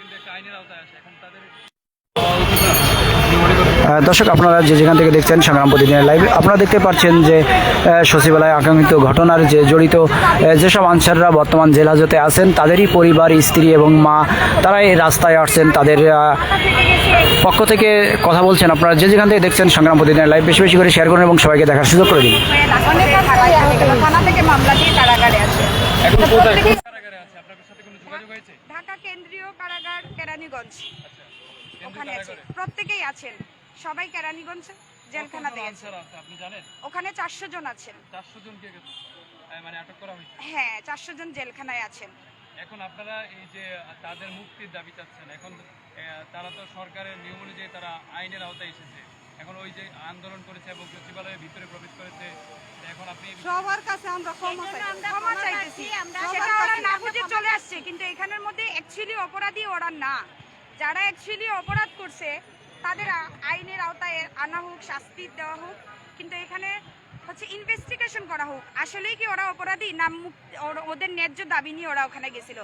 কিন্তু একটা আইনের আওতায় আসে। এখন তাদের দর্শক আপনারা যে যেখান থেকে দেখছেন সংগ্রাম প্রতিদিনের লাইভ আপনারা দেখতে পাচ্ছেন যে সচিবালয়ে আকাঙ্ক্ষিত ঘটনার যে জড়িত যেসব আনসাররা বর্তমান জেল হাজতে আছেন তাদেরই পরিবার স্ত্রী এবং মা তারাই রাস্তায় আসছেন তাদের পক্ষ থেকে কথা বলছেন আপনারা। যে যেখান থেকে দেখছেন সংগ্রাম প্রতিদিনের লাইভ বেশি বেশি করে শেয়ার করুন এবং সবাইকে দেখার সুযোগ করে দিন। এখন কোথায় কোন কারাগারে আছে আপনার সাথে কোনো যোগাযোগ হয়েছে ঢাকা কেন্দ্রীয় কারাগার কেরানীগঞ্জ। আচ্ছা ওখানে আছে প্রত্যেকেই আছেন। সবাই কেরানীগঞ্জ জেলখানাতে জানেন? ওখানে চারশো জন আছেন। চারশো আহ, মানে আটক করা হয়েছে? হ্যাঁ চারশো জন জেলখানায় আছেন। এখন আপনারা এই যে তাদের মুক্তির দাবি চাচ্ছেন এখন তারা তো সরকারের নিয়ম অনুযায়ী তারা আইনের আওতায় এসেছে। এখন ওই যে আন্দোলন করেছে এবং সচিবালয়ের ভিতরে প্রবেশ করেছে এখন আপনি সবার কাছে আমরা ক্ষমা চাই ক্ষমা চাইতেছি। সেটা ওরা না বুঝে চলে আসছে কিন্তু এখানের মধ্যে অ্যাকচুয়ালি অপরাধী ওরা না। যারা অ্যাকচুয়ালি অপরাধ করছে তাদের আইনের আওতায় আনা হোক শাস্তি দেওয়া হোক কিন্তু এখানে হচ্ছে ইনভেস্টিগেশন করা হোক। আসলেই কি ওরা অপরাধী না মুক্তি- ওদের ন্যায্য দাবি নিয়ে ওরা ওখানে গেছিল?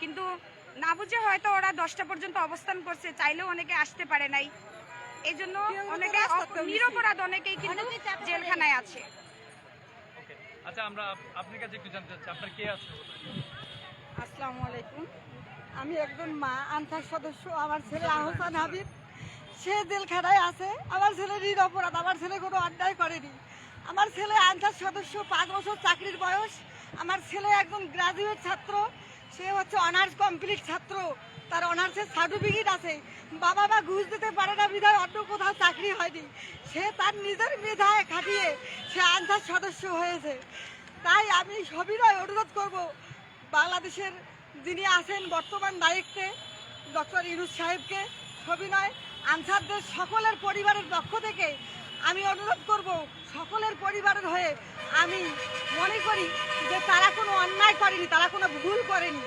কিন্তু না বুঝে হয়তো ওরা দশটা পর্যন্ত অবস্থান করছে চাইলেও অনেকে আসতে পারে নাই। এই জন্য অনেকে নিরপরাধ অনেকেই কিন্তু জেলখানায় আছে। আচ্ছা আমরা আপনার কাছে একটু জানতে চাচ্ছি আপনার কে আছে? আসসালামু আলাইকুম। আমি একজন মা আনসার সদস্য। আমার ছেলে আহসান হাবিব। সে জেলখানায় আছে। আমার ছেলে নিরপরাধ। আমার ছেলে কোনো অন্যায় করেনি। আমার ছেলে আনসার সদস্য পাঁচ বছর চাকরির বয়স। আমার ছেলে একজন গ্রাজুয়েট ছাত্র। সে হচ্ছে অনার্স কমপ্লিট ছাত্র। তার অনার্সের সার্টিফিকেট আছে। বাবা মা ঘুষ দিতে পারে না, বিধায় অন্য কোথাও চাকরি হয়নি। সে তার নিজের মেধায় খাটিয়ে সে আনসার সদস্য হয়েছে। তাই আমি সবিনয় অনুরোধ করব, বাংলাদেশের যিনি আছেন বর্তমান দায়িত্বে, ডক্টর ইরুজ সাহেবকে, সবিনয়, আনসারদের সকলের পরিবারের পক্ষ থেকে আমি অনুরোধ করব, সকলের পরিবারের হয়ে আমি মনে করি যে তারা কোনো অন্যায় করেনি, তারা কোনো ভুল করেনি।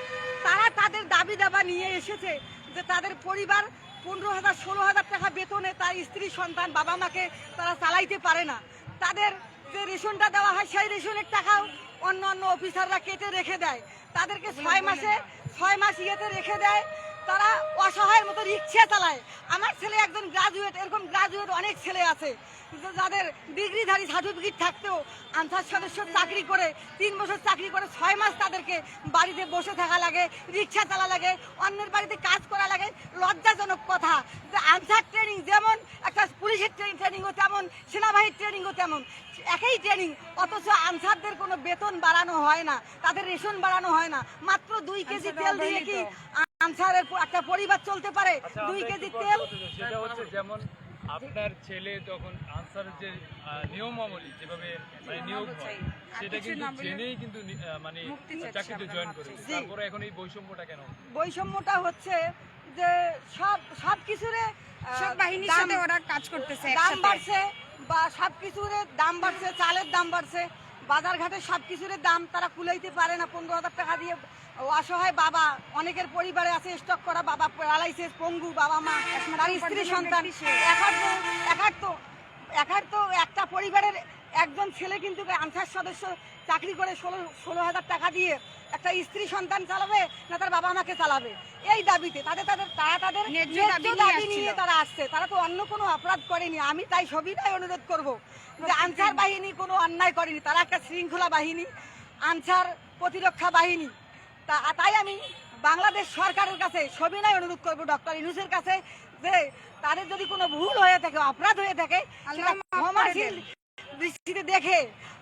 তারা তাদের দাবি দাবা নিয়ে এসেছে যে তাদের পরিবার পনেরো হাজার, ষোলো হাজার টাকা বেতনে তার স্ত্রী, সন্তান, বাবা মাকে তারা চালাইতে পারে না। তাদের যে রেশনটা দেওয়া হয়, সেই রেশনের টাকাও অন্য অন্য অফিসাররা কেটে রেখে দেয়। তাদেরকে ছয় মাসে, ছয় মাস ইয়েতে রেখে দেয়। তারা অসহায়ের মতো রিক্সা চালায়। আমার ছেলে একজন গ্রাজুয়েট এরকম গ্রাজুয়েট অনেক ছেলে আছে। যাদের ডিগ্রিধারী সার্টিফিকেট থাকতেও আনসার সদস্য চাকরি করে তিন বছর চাকরি করে ছয় মাস তাদেরকে বাড়িতে বসে থাকা লাগে রিক্সা চালা লাগে অন্যের বাড়িতে কাজ করা লাগে। লজ্জাজনক কথা। যে আনসার ট্রেনিং যেমন একটা পুলিশের ট্রেনিং ট্রেনিংও তেমন সেনাবাহিনীর ট্রেনিংও তেমন। একই ট্রেনিং অথচ আনসারদের কোনো বেতন বাড়ানো হয় না। তাদের রেশন বাড়ানো হয় না। মাত্র দুই কেজি তেল দিয়ে কি আনসারের একটা পরিবার চলতে পারে। আচ্ছা, দুই কেজি তেল। সেটা হচ্ছে যেমন আপনার ছেলে যখন আনসার যে নিয়মাবলী যেভাবে মানে নিয়োগ হয় সেটা কিন্তু জেনেই কিন্তু মানে চাকরিতে জয়েন করেছে। তারপরে এখন এই বৈষম্যটা কেন? বৈষম্যটা হচ্ছে যে সব সব কিছুরে সব বাহিনীর সাথে ওরা কাজ করতেছে দাম বাড়ছে বা সব কিছুর দাম বাড়ছে চালের দাম বাড়ছে। বাজার ঘাটে সব কিছুর দাম তারা কুলাইতে পারে না। পনেরো হাজার টাকা দিয়ে অসহায় বাবা অনেকের পরিবারে আছে স্টক করা বাবা পালাইছে পঙ্গু বাবা মা তার স্ত্রী সন্তান। একার তো একার তো একটা পরিবারের একজন ছেলে কিন্তু আনসার সদস্য চাকরি করে ষোলো ষোলো হাজার টাকা দিয়ে একটা স্ত্রী সন্তান চালাবে না তার বাবা মাকে চালাবে? এই দাবিতে তাদের তাদের তারা তাদের দাবি নিয়ে তারা আসছে। তারা তো অন্য কোনো অপরাধ করেনি। আমি তাই সবিনয় অনুরোধ করব যে আনসার বাহিনী কোনো অন্যায় করেনি। তারা একটা শৃঙ্খলা বাহিনী আনসার প্রতিরক্ষা বাহিনী। তা তাই আমি বাংলাদেশ সরকারের কাছে সবিনয় অনুরোধ করব ডক্টর ইনুসের কাছে যে তাদের যদি কোনো ভুল হয়ে থাকে অপরাধ হয়ে থাকে দৃষ্টিতে দেখে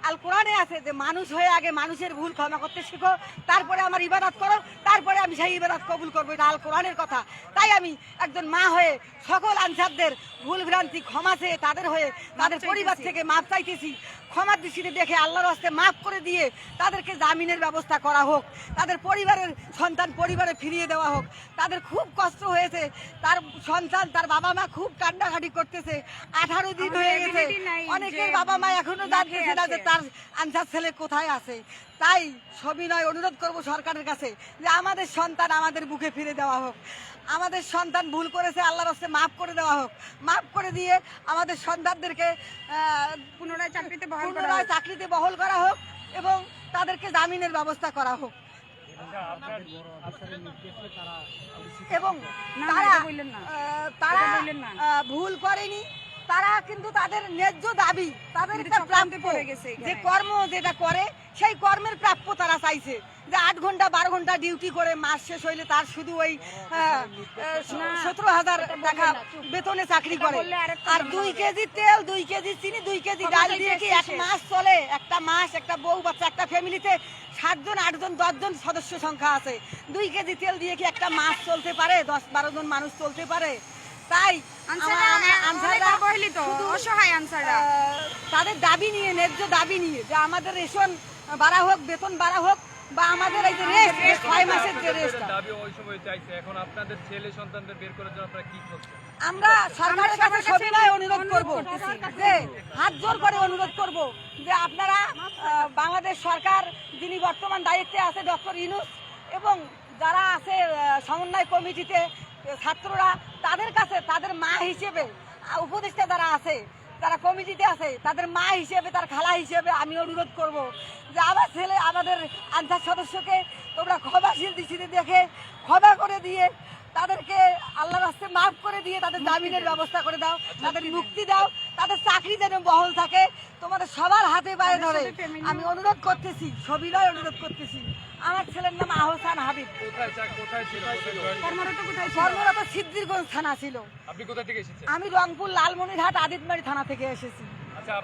আল কোরআনে আছে যে মানুষ হয়ে আগে মানুষের ভুল ক্ষমা করতে শিখো তারপরে আমার ইবাদত করো তারপরে আমি সেই ইবাদত কবুল করব এটা আল কোরআনের কথা। তাই আমি একজন মা হয়ে সকল আনসারদের ভুল ভ্রান্তি ক্ষমা চেয়ে তাদের হয়ে তাদের পরিবার থেকে মাপ চাইতেছি। ক্ষমার দৃষ্টিতে দেখে আল্লাহর হস্তে মাফ করে দিয়ে তাদেরকে জামিনের ব্যবস্থা করা হোক তাদের পরিবারের সন্তান পরিবারে ফিরিয়ে দেওয়া হোক। তাদের খুব কষ্ট হয়েছে তার সন্তান তার বাবা মা খুব কান্নাকাটি করতেছে। আঠারো দিন হয়ে গেছে। অনেকের বাবা মা এখনও দাঁড়িয়েছে জানতেছে না যে তার আনসার ছেলে কোথায় আছে। তাই সবিনয় অনুরোধ করব সরকারের কাছে যে আমাদের সন্তান আমাদের বুকে ফিরে দেওয়া হোক। আমাদের সন্তান ভুল করেছে আল্লাহর হস্তে মাফ করে দেওয়া হোক। মাফ করে দিয়ে আমাদের সন্তানদেরকে পুনরায় চাকরিতে বহাল করা পুনরায় চাকরিতে বহল করা হোক এবং তাদেরকে জামিনের ব্যবস্থা করা হোক। এবং তারা বললেন তারা ভুল করেনি। তারা কিন্তু তাদের ন্যায্য দাবি তাদের একটা প্রাপ্য। যে কর্ম যেটা করে সেই কর্মের প্রাপ্য তারা চাইছে। যে আট ঘণ্টা বারো ঘণ্টা ডিউটি করে মাস শেষ হইলে তার শুধু ওই সতেরো হাজার টাকা বেতনে চাকরি করে। আর দুই কেজি তেল দুই কেজি চিনি দুই কেজি ডাল দিয়ে কি এক মাস চলে? একটা মাস একটা বউ বাচ্চা একটা ফ্যামিলিতে সাতজন আটজন দশজন সদস্য সংখ্যা আছে। দুই কেজি তেল দিয়ে কি একটা মাস চলতে পারে? দশ বারো জন মানুষ চলতে পারে? তাই তাদের দাবি নিয়ে ন্যায্য দাবি নিয়ে যে আমাদের রেশন বাড়া হোক বেতন বাড়া হোক বা আমাদের এই যে রেস্ট ছয় মাসের যে রেস্টটা দাবি ওই সময় চাইছে এখন আপনাদের ছেলে সন্তানদের বের করার জন্য আপনারা কি করছেন? আমরা সরকারের কাছে সবিনয় অনুরোধ করব যে হাত জোর করে অনুরোধ করব যে আপনারা বাংলাদেশ সরকার যিনি বর্তমান দায়িত্বে আছে ডক্টর ইনুস এবং যারা আছে সমন্বয় কমিটিতে ছাত্ররা তাদের কাছে তাদের মা হিসেবে উপদেষ্টা যারা আছে তারা কমিটিতে আছে তাদের মা হিসেবে তার খালা হিসেবে আমি অনুরোধ করব যে আমার ছেলে আমাদের আনসার সদস্যকে তোমরা ক্ষমাশীল দৃষ্টিতে দেখে ক্ষমা করে দিয়ে তাদেরকে আল্লাহ রাস্তে মাফ করে দিয়ে তাদের জামিনের ব্যবস্থা করে দাও তাদের মুক্তি দাও তাদের চাকরি যেন বহল থাকে। তোমাদের সবার হাতে পায়ে ধরে। আমি অনুরোধ করতেছি সবিনয় অনুরোধ করতেছি। আমার ছেলের নাম আহসান হাবিব? কর্মরত সিদ্ধিরগঞ্জ সিদ্দিরগঞ্জ থানা ছিল। আমি রংপুর লালমনিরহাট আদিতমারি থানা থেকে এসেছি। আচ্ছা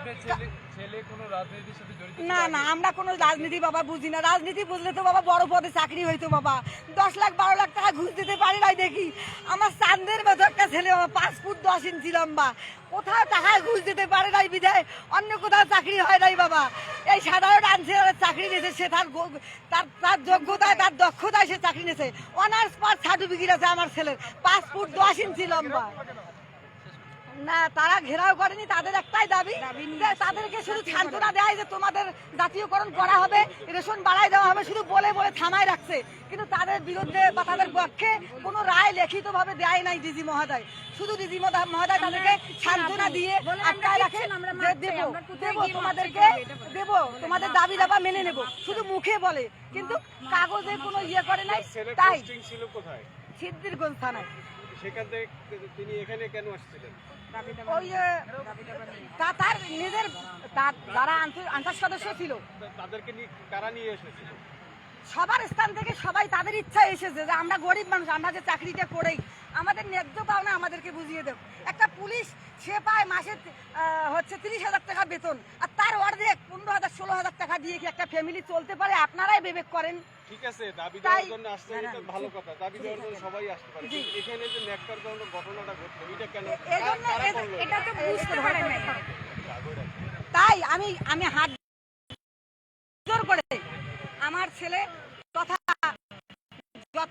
না না, আমরা কোনো রাজনীতি বাবা বুঝি না। রাজনীতি বুঝলে তো বাবা বড় পদে চাকরি হইতো বাবা। দশ লাখ, বারো লাখ টাকা ঘুষ দিতে পারি নাই দেখি। আমার চান্দের মতো একটা ছেলে বাবা, পাঁচ ফুট দশ ইঞ্চি লম্বা। কোথাও টাকা ঘুষ দিতে পারে নাই বিধায়, অন্য কোথাও চাকরি হয় নাই বাবা। এই সাধারণ আনসারের চাকরি নিয়েছে, সে তার তার তার যোগ্যতায়, তার দক্ষতায় সে চাকরি নিয়েছে। অনার্স পাস সার্টিফিকেট আছে আমার ছেলের, পাঁচ ফুট দশ ইঞ্চি লম্বা। না তারা ঘেরাও করেনি তাদের একটাই দাবি তাদেরকে শুধু সান্ত্বনা দেয় যে তোমাদের জাতীয়করণ করা হবে রেশন বাড়াই দেওয়া হবে শুধু বলে বলে থামায় রাখছে। কিন্তু তাদের বিরুদ্ধে বা তাদের পক্ষে কোনো রায় লিখিত ভাবে দেয় নাই ডিজি মহোদয়। শুধু ডিজি মহোদয় তাদেরকে সান্ত্বনা দিয়ে আটকায় রাখে। দেবো দেবো তোমাদেরকে। দেবো তোমাদের দাবি দাবা মেনে নেব শুধু মুখে বলে। কিন্তু কাগজে কোনো ইয়ে করে নাই তাই। সিদ্দিরগঞ্জ থানায়। সেখান থেকে তিনি এখানে কেন আসছিলেন? ওই তার নিজের যারা আন্তর সদস্য ছিল। তাদেরকে কারা নিয়ে এসেছিল? সবার স্থান থেকে সবাই তাদের ইচ্ছা এসেছে যে আমরা গরিব মানুষ আমরা যে চাকরিটা করেই। আমাদের ন্যায্য পাওনা আমাদেরকে বুঝিয়ে দেব। একটা পুলিশ সে পায় মাসে হচ্ছে তিরিশ হাজার টাকা বেতন। আর তার অর্ধেক পনেরো হাজার ষোলো হাজার টাকা দিয়ে কি একটা ফ্যামিলি চলতে পারে? আপনারাই বিবেক করেন। ঠিক আছে দাবি তাই- দেওয়ার জন্য এটা ভালো কথা দাবি দেওয়ার জন্য সবাই আসতে পারে। এখানে যে নেকটার ঘটনাটা ঘটলো এটা কেন এটা তো বুঝতে পারে তাই আমি আমি হাত জোর করে আমার ছেলে তথা যত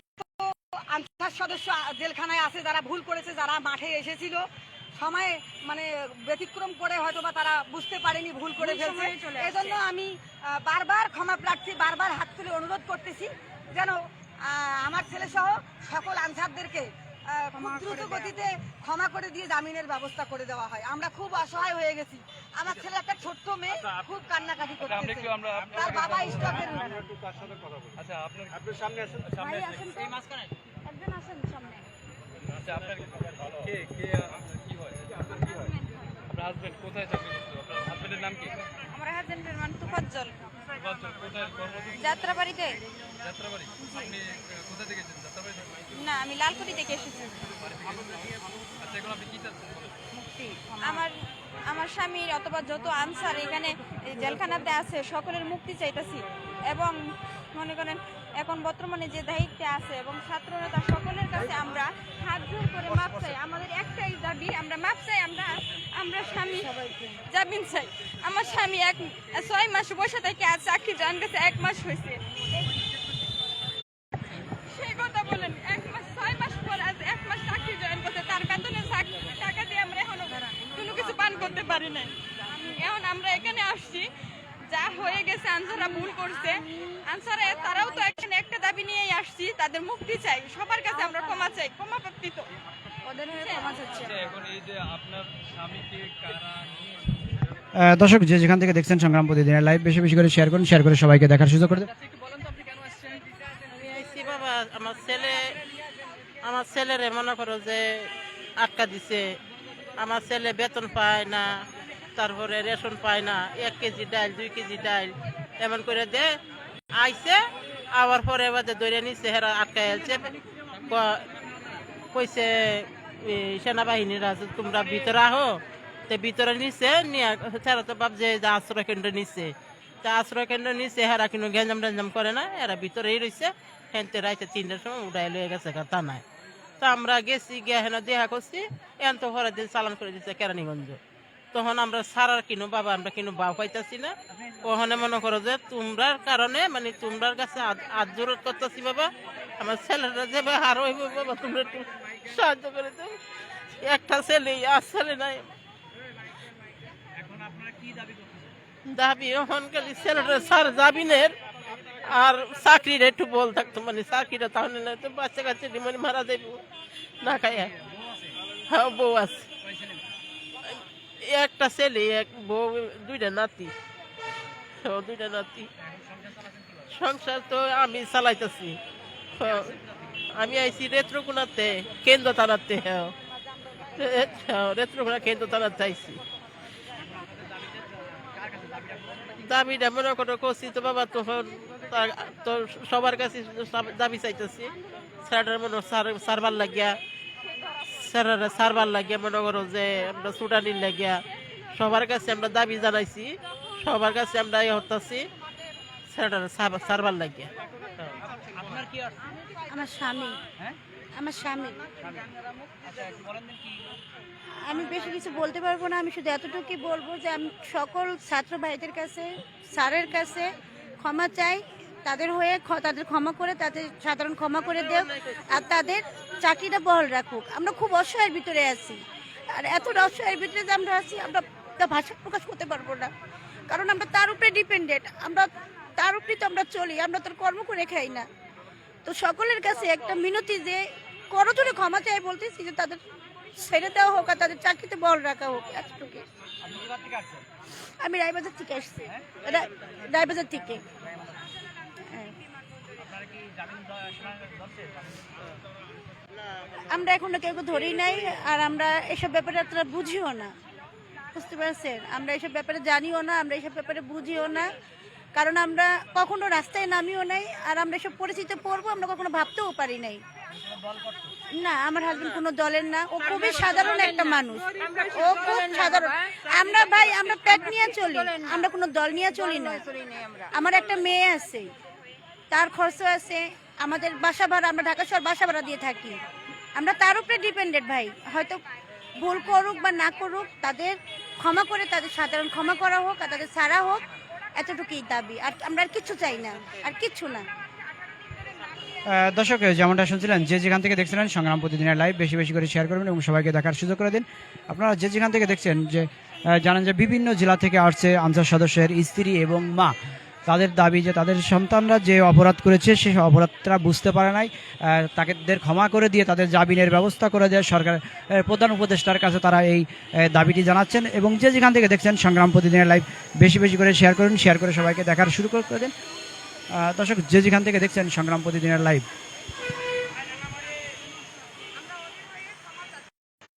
আনসার সদস্য জেলখানায় আছে যারা ভুল করেছে যারা মাঠে এসেছিল সময় মানে ব্যতিক্রম করে হয়তো বা তারা বুঝতে পারেনি ভুল করে ফেলছে। সময়ে চলে এই জন্য আমি বারবার ক্ষমা প্রার্থী বারবার হাত তুলে অনুরোধ করতেছি যেন আমার ছেলে সহ সকল আনসারদেরকে দ্রুত গতিতে ক্ষমা করে দিয়ে জামিনের ব্যবস্থা করে দেওয়া হয়। আমরা খুব অসহায় হয়ে গেছি। আমার ছেলে একটা ছোট্ট মেয়ে খুব কান্নাকাটি আচ্ছা, করতেছে। তার বাবা স্টকের আচ্ছা আপনার সামনে আসেন। সামনে ভাই আসেন। আসেন তো। একজন আসেন সামনে। আচ্ছা আপনার কে কে কি হয়? আপনার কি হয়? আপনার হাজবেন্ড কোথায় চাকরি করতো? আপনার হাজবেন্ডের নাম কি? আমার হাজবেন্ডের মান তুফাজ্জল। কোথায় যাত্রাবাড়িতে। যাত্রাবাড়ি? আপনি কোথা থেকে এসেছেন? যাত্রাবাড়ি না আমি লালকুটি থেকে এসেছি। আচ্ছা এখন আপনি কি চাচ্ছেন? আমার আমার স্বামীর অথবা যত আনসার এখানে এই জেলখানাতে আছে সকলের মুক্তি চাইতেছি। এবং মনে করেন এখন বর্তমানে যে দায়িত্বে আছে এবং ছাত্র নেতা সকলের কাছে আমরা হাত জোর করে মাপ চাই। আমাদের একটাই দাবি, আমরা মাপ চাই, আমরা আমরা স্বামী জামিন চাই। আমার স্বামী এক, ছয় মাস বসে থেকে আজ চাকরি জান গেছে, এক মাস হয়েছে সেই কথা বলেন, এক মাস, ছয় মাস পর আজ এক মাস চাকরি জয়েন করতে তার বেতনের চাক- টাকা দিয়ে আমরা এখনও কোনো কিছু পান করতে পারি নাই। এখন আমরা এখানে আসছি যা হয়ে গেছে আনসাররা ভুল করছে। আনসারে তারাও তো এখন একটা দাবি নিয়েই আসছি তাদের মুক্তি চাই। সবার কাছে আমরা ক্ষমা চাই ক্ষমা প্রাপ্তি তো। দর্শক যে যেখান থেকে দেখছেন সংগ্রাম প্রতিদিনের লাইভ বেশি বেশি করে শেয়ার করুন শেয়ার করে সবাইকে দেখার সুযোগ করে আমার ছেলে আমার ছেলেরে মনে করো যে আটকা দিছে। আমার ছেলে বেতন পায় না। তারপরে রেশন পায় না, এক কেজি ডাল দুই কেজি ডাল এমন করে দে, আইছে, আবার পরে বাদে ধরে নিছে, হেরা আটকা এলছে ক- কইছে সেনাবাহিনীরা তোমরা ভিতরে আহো। তে ভিতরে নিছে, নিয়ে তারা তো ভাবছে যে আশ্রয় কেন্দ্র নিছে। তা আশ্রয় কেন্দ্র নিছে, হেরা কিন্তু গেঞ্জাম ট্যাঞ্জাম করে না এরা ভিতরেই রইছে। হেনতে রাইতে তিনটার সময় উঠাই লয়ে গেছে গা তা আমরা গেছি, গিয়ে হেন দেখা করছি এখন তো ঘরের দিন চালান করে দিচ্ছে কেরানীগঞ্জ। তখন আমরা সারার কিনো বাবা আমরা কিনো বাউ পাইতাছি না। ওখানে মনে করো যে তোমরার কারণে মানে তোমরার কাছে জোরত করতেছি বাবা। আমার ছেলেরা যাবে আর হইব বাবা তোমরা একটু সাহায্য করে দাও। একটা ছেলে আর ছেলে নাই দাবি খালি ছেলেটা স্যার জাবিনের আর চাকরির একটু বল থাকতো মানে চাকরিটা তাহলে না তো বাচ্চা কাচ্চা মানে মারা যাইব। না খাইয়া হ্যাঁ বউ আছে। একটা ছেলে, এক বউ, দুইটা নাতি। দুইটা নাতি। সংসার তো আমি চালাইতেছি। আমি আইছি রেত্রকোনাতে কেন্দ্র থানাতে রেত্রকোনা কেন্দ্র থানাতে আইছি। দাবিটা মনে করো করছি, তো বাবা তখন তা- সবার কাছে দাবি চাইতেছি। স্যারের মনে সার সারবার লাগিয়া স্যারের সারবার লাগিয়া মনে করো যে আমরা সুডানির লাগিয়া সবার কাছে আমরা দাবি জানাইছি সবার কাছে আমরা ইয়ে হতাছি স্যারের সারবার লাগিয়া। আমার স্বামী। আমার স্বামী। আমি বেশি কিছু বলতে পারব না আমি শুধু এতটুকুই বলব যে আমি সকল ছাত্র ভাইদের কাছে স্যারের কাছে ক্ষমা চাই। তাদের হয়ে তাদের ক্ষমা করে তাদের সাধারণ ক্ষমা করে দেও আর তাদের চাকরিটা বহাল রাখুক। আমরা খুব অসহায়ের ভিতরে আছি। আর এত অসহায়ের ভিতরে যে আমরা আছি আমরা তা ভাষা প্রকাশ করতে পারব না। কারণ আমরা তার উপরে ডিপেন্ডেন্ট আমরা তার উপরেই তো আমরা চলি আমরা তোর কর্ম করে খাই না। তো সকলের কাছে একটা মিনতি যে করজোরে ক্ষমা চাই বলতেছি যে তাদের ছেড়ে দেওয়া হোক আর তাদের চাকরিতে বল রাখা হোক এতটুকু আমি রায়বাজার থেকে আসছি। রায়বাজার থেকে। আমরা এখনও কেউ ধরি নাই, আর আমরা এসব ব্যাপারে এতটা বুঝিও না। বুঝতে পারছেন? আমরা এসব ব্যাপারে জানিও না, আমরা এসব ব্যাপারে বুঝিও না। কারণ আমরা কখনো রাস্তায় নামিও নাই, আর আমরা এসব পরিস্থিতিতে পড়ব, আমরা কখনো ভাবতেও পারি নাই। না, আমার হাজবেন্ড কোনো দলের না, ও খুবই সাধারণ একটা মানুষ। ও খুব সাধারণ। আমরা ভাই, আমরা পেট নিয়ে চলি, আমরা কোনো দল নিয়ে চলি না। আমার একটা মেয়ে আছে তার খরচ আছে, আমাদের বাসা ভাড়া, আমরা ঢাকা শহর বাসা ভাড়া দিয়ে থাকি। আমরা তার উপরে ডিপেন্ডেন্ট ভাই। হয়তো ভুল করুক বা না করুক, তাদের ক্ষমা করে, তাদের সাধারণ ক্ষমা করা হোক আর তাদের ছাড়া হোক, এতটুকুই দাবি। আর আমরা আর কিচ্ছু চাই না, আর কিচ্ছু না। দর্শক যেমনটা শুনছিলেন, যে যেখান থেকে দেখছিলেন, সংগ্রাম প্রতিদিনের লাইভ বেশি বেশি করে শেয়ার করবেন এবং সবাইকে দেখার সুযোগ করে দিন। আপনারা যে যেখান থেকে দেখছেন যে জানেন যে বিভিন্ন জেলা থেকে আসছে আনসার সদস্যের স্ত্রী এবং মা। তাদের দাবি যে তাদের সন্তানরা যে অপরাধ করেছে, সে অপরাধটা বুঝতে পারে নাই তাদের ক্ষমা করে দিয়ে তাদের জামিনের ব্যবস্থা করে দেয় সরকারের প্রধান উপদেষ্টার কাছে তারা এই দাবিটি জানাচ্ছেন এবং যে যেখান থেকে দেখছেন সংগ্রাম প্রতিদিনের লাইভ, বেশি বেশি করে শেয়ার করুন শেয়ার করে সবাইকে দেখার শুরু করে দেন। দর্শক, যে যেখান থেকে দেখছেন সংগ্রাম প্রতিদিনের লাইভ